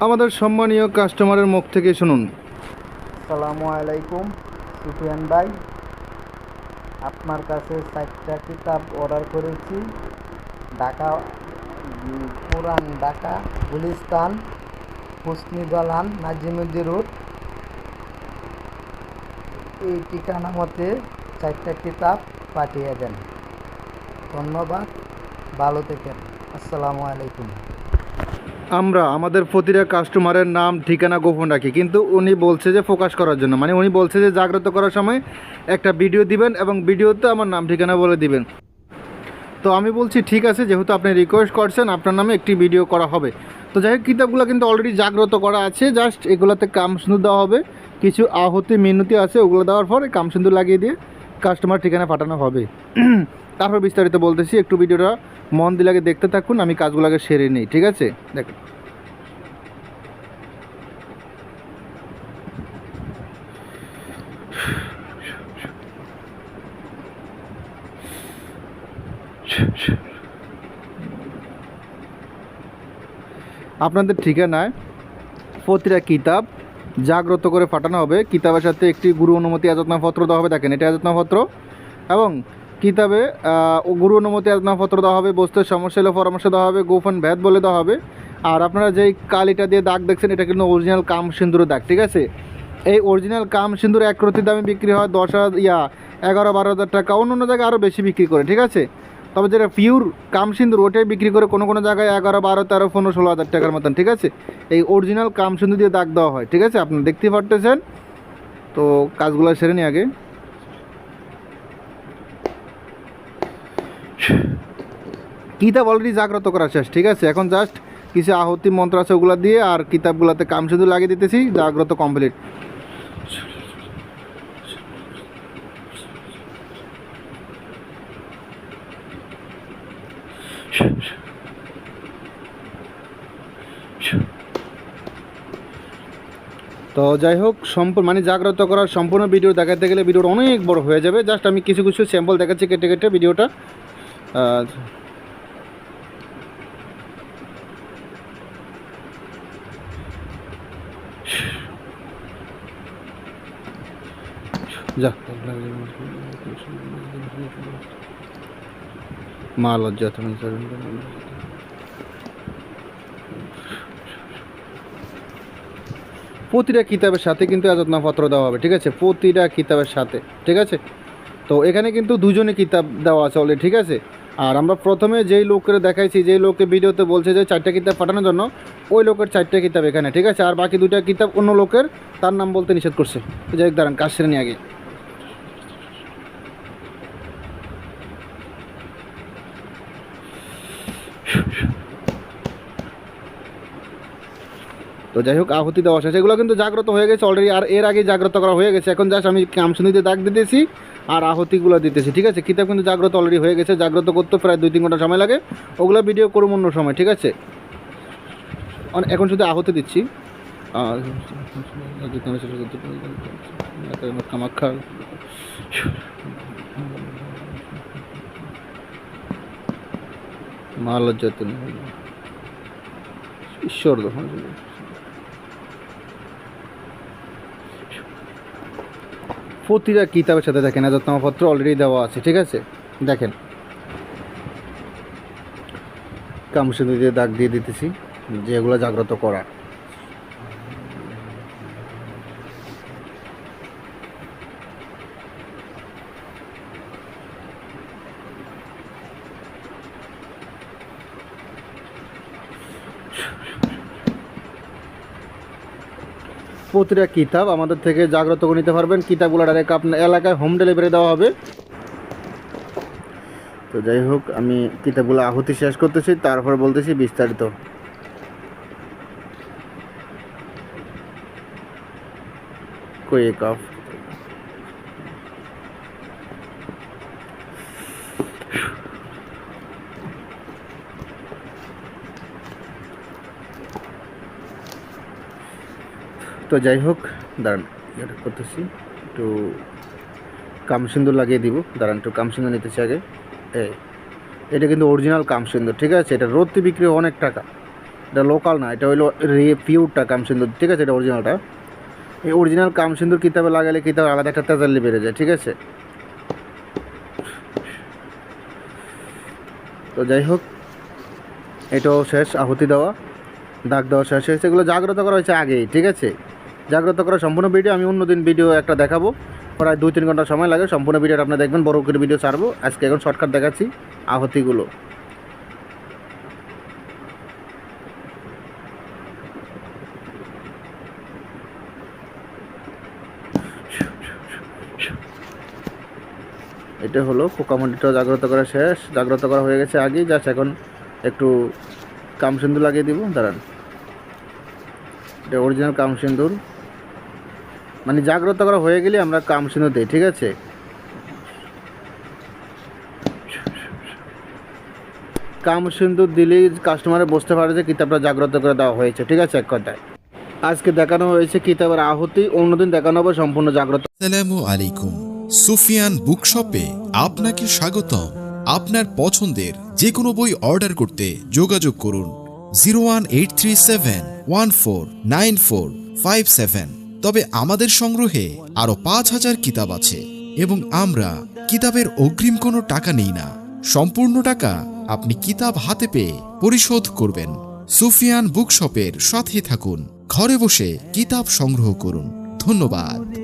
আমাদের সম্মানীয় কাস্টমারের মুখ থেকে শুনুন। সালামু আলাইকুম, সুফিয়ান ভাই। আপনার কাছে চারটা কিতাব অর্ডার করেছি। ঢাকা, পুরান ঢাকা, গুলিস্তান হুসনি দলান নাজিমুদ্দি রোড। এই ঠিকানা মতে চারটা কিতাব পাঠিয়ে দেন। ধন্যবাদ, ভালো থেকেন। আসসালামু আলাইকুম। আমরা, আমাদের প্রতিটা কাস্টমারের নাম, ঠিকানা গোপন রাখি। কিন্তু উনি বলছে যে ফোকাস করার জন্য। মানে উনি বলছে যে জাগ্রত করার সময় একটা ভিডিও দিবেন এবং ভিডিওতে আমার নাম, ঠিকানা বলে দিবেন। তো আমি বলছি, ঠিক আছে, যেহেতু আপনি রিকোয়েস্ট করছেন, আপনার নামে একটি ভিডিও করা হবে। তো যাই হোক, কিতাবগুলো কিন্তু অলরেডি জাগ্রত করা আছে। জাস্ট এগুলোতে কাম সিঁদুর দেওয়া হবে। কিছু আহতি, মিনতি আছে, ওগুলো দেওয়ার পরে কাম সিঁদুর লাগিয়ে দিয়ে কাস্টমার ঠিকানা পাঠানো হবে। তারপর বিস্তারিত বলতেছি, একটু ভিডিওটা মন দিয়ে লাগে দেখতে থাকুন, আমি কাজগুলোকে সেরে নিই, ঠিক আছে? দেখুন। আপনাদের ঠিকানায় প্রতিটা কিতাব জাগ্রত করে পাঠানো হবে। কিতাবের সাথে একটি গুরু অনুমতি আজতনাপত্র দেওয়া হবে, দেখেন এটা আজতনাপত্র এবং কিতাবে গুরু অনুমতি আজতনাপত্র দেওয়া হবে বস্তুর সমস্যা পরামর্শ দেওয়া হবে, গোপন ভেদ বলে দেওয়া হবে। আর আপনারা যেই কালিটা দিয়ে দাগ দেখছেন, এটা কিন্তু অরিজিনাল কাম সিন্দুর দাগ, ঠিক আছে? এই অরিজিনাল কাম সিন্দুর এক রতি দামে বিক্রি হয় দশ হাজার, ইয়া, এগারো, বারো হাজার টাকা। অন্য অন্য জায়গায় আরও বেশি বিক্রি করে, ঠিক আছে? তবে যেটা পিওর কাম সিন্দুর, ওটাই বিক্রি করে কোনো কোনো জায়গায় এগারো, বারো, তেরো, পনেরো, ষোলো হাজার টাকার মতন, ঠিক আছে? এই অরিজিনাল কাম সিন্দুর দিয়ে দাগ দেওয়া হয়, ঠিক আছে? আপনারা দেখতেই পারতেছেন? তো কাজগুলো সেরে নি আগে। কিতাব অলরেডি জাগ্রত করা শেষ, ঠিক আছে? এখন জাস্ট কিছু আহতি মন্ত্র আছে ওগুলো দিয়ে আর কিতাবগুলোতে কাম শুধু লাগিয়ে দিতেছি, জাগ্রত কমপ্লিট তো যাই হোক, সম্পূর্ণ মানে জাগ্রত করার সম্পূর্ণ ভিডিও দেখাতে গেলে ভিডিওটা অনেক বড় হয়ে যাবে। জাস্ট আমি কিছু কিছু স্যাম্পল দেখাচ্ছি কেটে কেটে ভিডিওটা মা লজ্জা, তুমি প্রতিটা কিতাবের সাথে কিন্তু আজতনাপত্র দেওয়া হবে, ঠিক আছে? প্রতিটা কিতাবের সাথে, ঠিক আছে? তো এখানে কিন্তু দুজনে কিতাব দেওয়া আছে অলরেডি ঠিক আছে? আর আমরা প্রথমে যেই লোকের দেখাইছি, যেই লোককে ভিডিওতে বলছে যে চারটা কিতাব পাঠানোর জন্য, ওই লোকের চারটা কিতাব এখানে, ঠিক আছে? আর বাকি দুটা কিতাব অন্য লোকের তার নাম বলতে নিষেধ করছে। যাই দাঁড়ান, কাজ নিয়ে আগে। তো যাই হোক, আহুতি দেওয়া শেষ। এগুলো কিন্তু জাগ্রত হয়ে গেছে অলরেডি আর এর আগে জাগ্রত করা হয়ে গেছে। এখন জাস্ট আমি কামসুনিতে দাগ দিতেছি আর আহতিগুলো দিতেছি, ঠিক আছে? কিতাব কিন্তু জাগ্রত অলরেডি হয়ে গেছে, জাগ্রত করতে প্রায় দুই তিন ঘণ্টা সময় লাগে। ওগুলো ভিডিও করুম অন্য সময়, ঠিক আছে? এখন শুধু আহতি দিচ্ছি। মা লজ্জা ঈশ্বর দোকান প্রতিটা কিতাবের সাথে দেখেন আজাদনামাপত্র অলরেডি দেওয়া আছে, ঠিক আছে? দেখেন। কামসিন্দু দিয়ে দাগ দিয়ে দিতেছি, যে এগুলো জাগ্রত করা। প্রতিটা কিতাব আমাদের থেকে জাগ্রত করে নিতে পারবেন। কিতাবগুলো ডাইরেক্ট আপনার এলাকায় হোম ডেলিভারি দেওয়া হবে। তো যাই হোক, আমি কিতাবগুলো আহুতি শেষ করতেছি, তারপর বলতেছি বিস্তারিত। কই কাপ তো যাই হোক, দাঁড়ান এটা করতেছি। একটু কামসিন্দুর লাগিয়ে দিব। দাঁড়ান, একটু কামসিন্দুর নিতেছি আগে। এই এটা কিন্তু অরিজিনাল কামসিন্দুর, ঠিক আছে? এটা রোদতে বিক্রি অনেক টাকা। এটা লোকাল না, এটা হইল রিপিউরটা কামসিন্দুর, ঠিক আছে? এটা অরিজিনালটা এই অরিজিনাল কামসিন্দুর কিতাবে লাগালে কিতাব আলাদা একটা তেজাল্লি বেড়ে যায়, ঠিক আছে? তো যাই হোক, এটাও শেষ, আহুতি দেওয়া, দাগ দেওয়া শেষ হয়েছে। এগুলো জাগ্রত করা হয়েছে আগেই, ঠিক আছে? জাগ্রত করা সম্পূর্ণ ভিডিও, আমি অন্যদিন ভিডিও একটা দেখাবো। প্রায় দুই, তিন ঘণ্টা সময় লাগে, সম্পূর্ণ ভিডিওটা আপনি দেখবেন, বড় করে ভিডিও ছাড়বো। আজকে এখন শর্টকাট দেখাচ্ছি আহতিগুলো। এটা হলো পোকামুন্ডিটা জাগ্রত করা শেষ। জাগ্রত করা হয়ে গেছে আগেই জাস্ট এখন একটু কাম সিন্দুর লাগিয়ে দিব। দাঁড়ান। এটা অরিজিনাল কাম সিন্দুর। মানে জাগ্রত করা হয়ে গেলে আমরা কাম সিন্দুর দিই, ঠিক আছে? কাম সিন্দুর দিলেই কাস্টমারে বুঝতে পারে যে কিতাবটা জাগ্রত করে দেওয়া হয়েছে, ঠিক আছে, এক কথায়। আজকে দেখানো হয়েছে কিতাবের আহুতি, অন্যদিন দেখানো হবে সম্পূর্ণ জাগ্রত। আলাইকুম। সুফিয়ান বুকশপে আপনাকে স্বাগতম। আপনার পছন্দের যে কোনো বই অর্ডার করতে যোগাযোগ করুন। Zero one eight three seven one four nine four five seven. তবে আমাদের সংগ্রহে আরও পাঁচ হাজার কিতাব আছে এবং আমরা কিতাবের অগ্রিম কোনো টাকা নেই না। সম্পূর্ণ টাকা আপনি কিতাব হাতে পেয়ে পরিশোধ করবেন। সুফিয়ান বুকশপের সাথে থাকুন। ঘরে বসে কিতাব সংগ্রহ করুন। ধন্যবাদ।